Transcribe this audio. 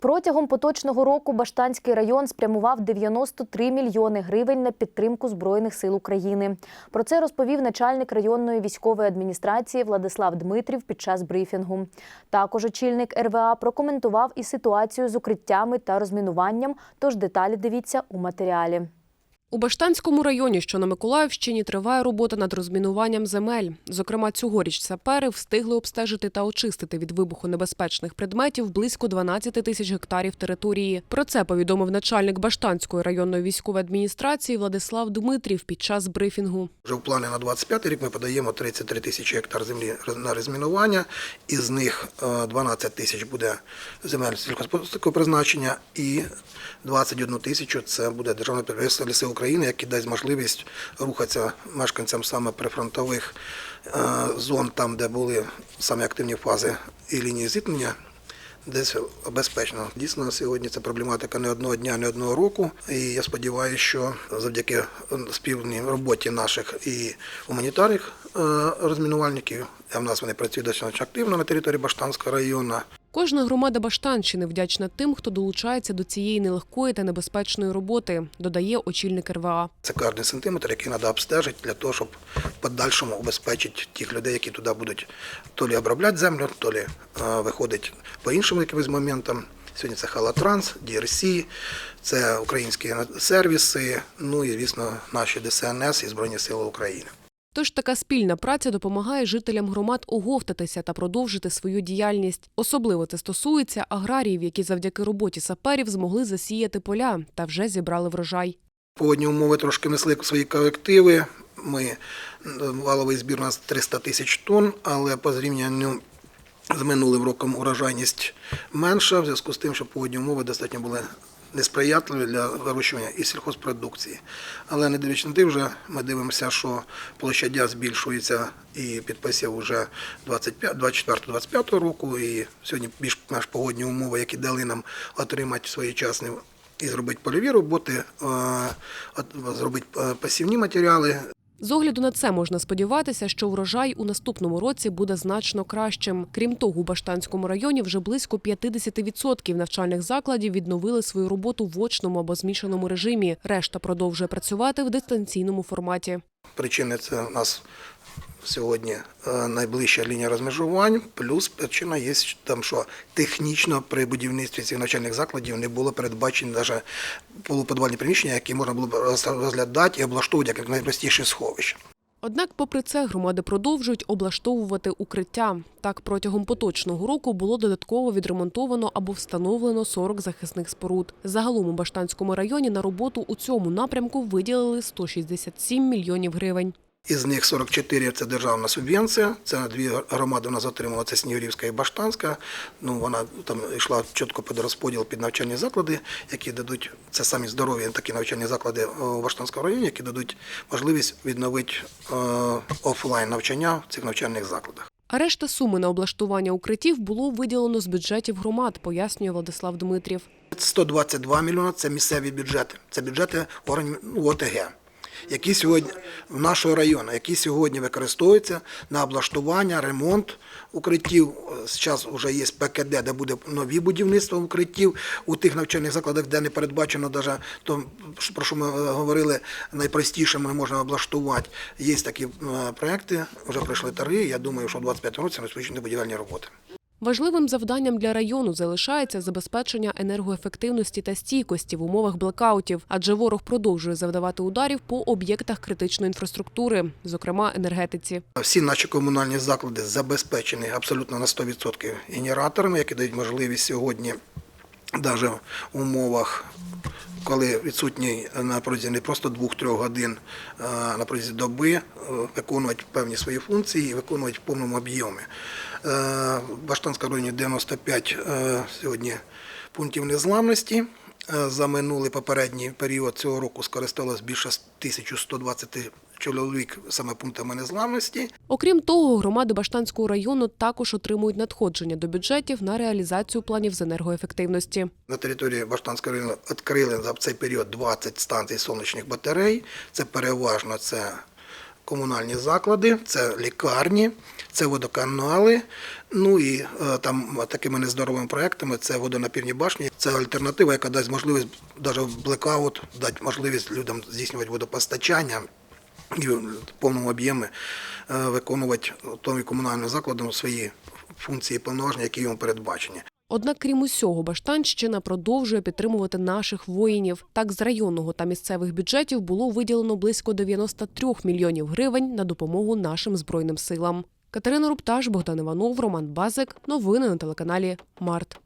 Протягом поточного року Баштанський район спрямував 93 мільйони гривень на підтримку Збройних сил України. Про це розповів начальник районної військової адміністрації Владислав Дмитрів під час брифінгу. Також очільник РВА прокоментував і ситуацію з укриттями та розмінуванням. Тож деталі дивіться у матеріалі. У Баштанському районі, що на Миколаївщині, триває робота над розмінуванням земель. Зокрема, цьогоріч сапери встигли обстежити та очистити від вибухонебезпечних предметів близько 12 тисяч гектарів території. Про це повідомив начальник Баштанської районної військової адміністрації Владислав Дмитрів під час брифінгу. Вже в плані на 25 рік ми подаємо 33 тисячі гектар землі на розмінування, із них е, 12 тисяч буде земель сільськогосподарського призначення і 21 тисячу це буде державне підприємство Ліси України, яке дасть можливість рухатися мешканцям саме прифронтових е, зон, там де були самі активні фази і лінії зіткнення. Десь безпечно. Дійсно, сьогодні це проблематика не одного дня, не одного року. І я сподіваюся, що завдяки спільній роботі наших і гуманітарних е, розмінувальників, а в нас вони працюють достатньо активно на території Баштанського району. Кожна громада Баштанщини вдячна тим, хто долучається до цієї нелегкої та небезпечної роботи, додає очільник РВА. Це кожен сантиметр, який треба обстежити для того, щоб в подальшому убезпечити тих людей, які туди будуть то лі обробляти землю, то лі е, виходить по іншим якимось моментам. Сьогодні це Халатранс, DRC, це українські сервіси, ну і, звісно, наші ДСНС і Збройні Сили України. Тож така спільна праця допомагає жителям громад оговтатися та продовжити свою діяльність. Особливо це стосується аграріїв, які завдяки роботі саперів змогли засіяти поля та вже зібрали врожай. Погодні умови трошки несли свої корективи. Ми е, валовий збір у нас 300 тисяч тонн, але по зрівнянню з минулим роком урожайність менша, в зв'язку з тим, що погодні умови достатньо були несприятливі для вирощування і сільхозпродукції. Але не дивлячись на те, вже ми дивимося, що площадя збільшується і підписів вже 24-25 року. І сьогодні більш наш погодні умови, які дали нам отримати своєчасні і зробити польові роботи, е, зробити е, пасівні матеріали, З огляду на це можна сподіватися, що врожай у наступному році буде значно кращим. Крім того, у Баштанському районі вже близько 50% навчальних закладів відновили свою роботу в очному або змішаному режимі. Решта продовжує працювати в дистанційному форматі. Причини це у нас сьогодні е, найближча лінія розмежувань, плюс причина є там, що технічно при будівництві цих навчальних закладів не було передбачені навіть полуподвальні приміщення, які можна було б розглядати і облаштовувати як найпростіше сховище. Однак, попри це, громади продовжують облаштовувати укриття. Так, протягом поточного року було додатково відремонтовано або встановлено 40 захисних споруд. Загалом у Баштанському районі на роботу у цьому напрямку виділили 167 мільйонів гривень. Із них 44 – це державна субвенція. Це дві громади у нас отримала, це Снігурівська і Баштанська. Ну, вона там йшла чітко під розподіл під навчальні заклади, які дадуть, це самі здорові такі навчальні заклади у Баштанському районі, які дадуть можливість відновити е, офлайн навчання в цих навчальних закладах. А решта суми на облаштування укриттів було виділено з бюджетів громад, пояснює Владислав Дмитрів. 122 мільйони – це місцеві бюджети, це бюджети органів ну, ОТГ. Які сьогодні в нашого району, які сьогодні використовуються на облаштування, ремонт укриттів. Зараз вже є ПКД, де буде нові будівництва укриттів у тих навчальних закладах, де не передбачено навіть то, про що ми говорили, найпростіше ми можемо облаштувати. Є такі е, проекти, вже пройшли торги. Я думаю, що в 25 році розпочнуть будівельні роботи. Важливим завданням для району залишається забезпечення енергоефективності та стійкості в умовах блекаутів, адже ворог продовжує завдавати ударів по об'єктах критичної інфраструктури, зокрема енергетиці. Всі наші комунальні заклади забезпечені абсолютно на 100% генераторами, які дають можливість сьогодні, навіть в умовах, коли відсутній на протязі не просто 2-3 годин, а на протязі доби, е, виконувати певні свої функції і виконувати в повному об'ємі. Е, В Баштанському районі 95 е, сьогодні пунктів незламності. Е, За минулий попередній період цього року скористалось більше 1120 чоловік саме пунктами незламності. Окрім того, громади Баштанського району також отримують надходження до бюджетів на реалізацію планів з енергоефективності. На території Баштанського району відкрили за цей період 20 станцій сонячних батарей. Це переважно це комунальні заклади, це лікарні, це водоканали. Ну і е, там такими нездоровими проектами це водонапірні башні. Це альтернатива, яка дасть можливість навіть блекаут, дати можливість людям здійснювати водопостачання і в повному об'ємі е, виконувати тому комунальним закладом свої функції повноваження, які йому передбачені. Однак, крім усього, Баштанщина продовжує підтримувати наших воїнів. Так, з районного та місцевих бюджетів було виділено близько 93 мільйонів гривень на допомогу нашим збройним силам. Катерина Рупташ, Богдан Іванов, Роман Базик. Новини на телеканалі Март.